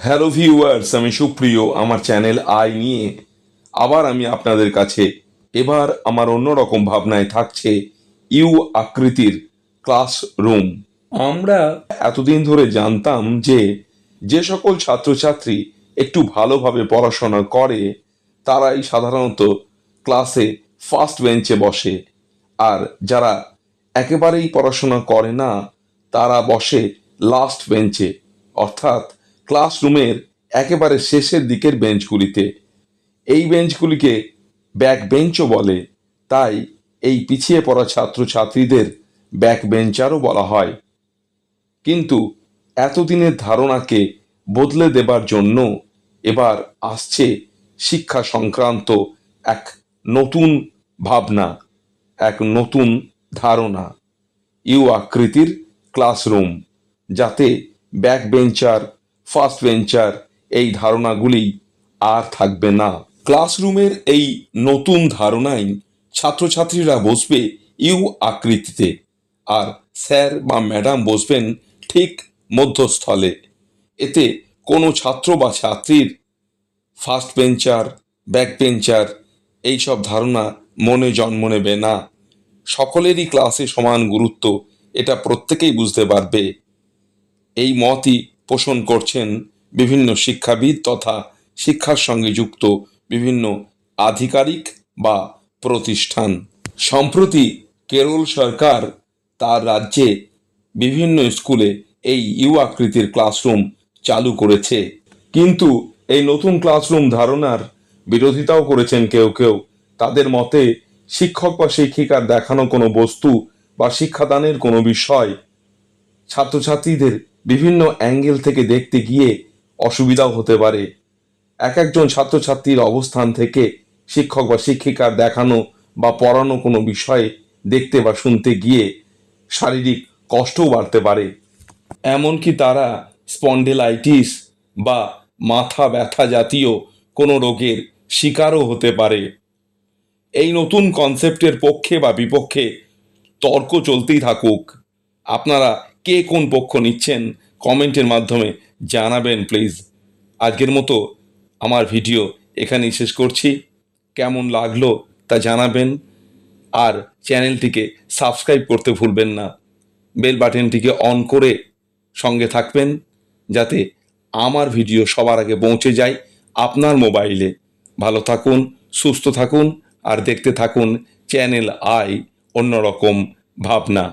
Hello viewers আমি সুপ্রিয় আমার চ্যানেল আই নিয়ে আবার আমি আপনাদের কাছে এবার আমার অন্যরকম ভাবনায় থাকছে ইউ আকৃতির ক্লাসরুম আমরা এতদিন ধরে জানতাম যে যে সকল ছাত্রছাত্রী একটু ভালোভাবে পড়াশোনা করে, তারাই সাধারণত ক্লাসে ফার্স্ট বেঞ্চে বসে। আর যারা একেবারেই পড়াশোনা করে না, তারা বসে লাস্ট বেঞ্চে অর্থাৎ ক্লাসরুমের একেবারে শেষের দিকের বেঞ্চগুলিতে। এই বেঞ্চগুলিকে ব্যাক বেঞ্চও বলে। তাই এই পিছিয়ে পড়া ছাত্রছাত্রীদের ব্যাক বেঞ্চারও বলা হয়। কিন্তু এতদিনের ধারণাকে বদলে দেবার জন্য এবার আসছে শিক্ষা সংক্রান্ত এক নতুন ভাবনা, এক নতুন ধারণা, ইউ আকৃতির ক্লাসরুম যাতে ব্যাক বেঞ্চার ফার্স্ট ভেঞ্চার, এই ধারণাগুলি আর থাকবে না। ক্লাসরুমের এই নতুন ধারণায় ছাত্রছাত্রীরা বসবে ইউ আকৃতিতে আর স্যার বা ম্যাডাম বসবেন ঠিক মধ্যস্থলে। এতে কোনো ছাত্র বা ছাত্রীর ফার্স্ট বেঞ্চার ব্যাক বেঞ্চার এইসব ধারণা মনে জন্ম নেবে না। সকলেরই ক্লাসে সমান গুরুত্ব, এটা প্রত্যেকেই বুঝতে পারবে। এই মতই পোষণ করছেন বিভিন্ন শিক্ষাবিদ তথা শিক্ষার সঙ্গে যুক্ত বিভিন্ন আধিকারিক বা প্রতিষ্ঠান। সম্প্রতি কেরল সরকার তার রাজ্যে বিভিন্ন স্কুলে এই ইউ আকৃতির ক্লাসরুম চালু করেছে। কিন্তু এই নতুন ক্লাসরুম ধারণার বিরোধিতাও করেছেন কেউ কেউ। তাদের মতে, শিক্ষক বা শিক্ষিকার দেখানো কোনো বস্তু বা শিক্ষাদানের কোনো বিষয় ছাত্রছাত্রীদের বিভিন্ন অ্যাঙ্গেল থেকে দেখতে গিয়ে অসুবিধাও হতে পারে। এক একজন ছাত্রছাত্রীর অবস্থান থেকে শিক্ষক বা শিক্ষিকার দেখানো বা পড়ানো কোনো বিষয়ে দেখতে বা শুনতে গিয়ে শারীরিক কষ্টও বাড়তে পারে। এমনকি তারা স্পন্ডেলাইটিস বা মাথা ব্যথা জাতীয় কোনো রোগের শিকারও হতে পারে। এই নতুন কনসেপ্টের পক্ষে বা বিপক্ষে তর্ক চলতেই থাকুক। আপনারা কে কোন পক্ষ নিচ্ছেন কমেন্টের মাধ্যমে জানাবেন প্লিজ আজকের মতো আমার ভিডিও এখানেই শেষ করছি। কেমন লাগল তা জানাবেন। আর চ্যানেলটিকে সাবস্ক্রাইব করতে ভুলবেন না। বেল বাটনটিকে অন করে সঙ্গে থাকবেন, যাতে আমার ভিডিও সবার আগে পৌঁছে যায় আপনার মোবাইলে ভালো থাকুন, সুস্থ থাকুন, আর দেখতে থাকুন চ্যানেল আই অন্যরকম ভাবনা।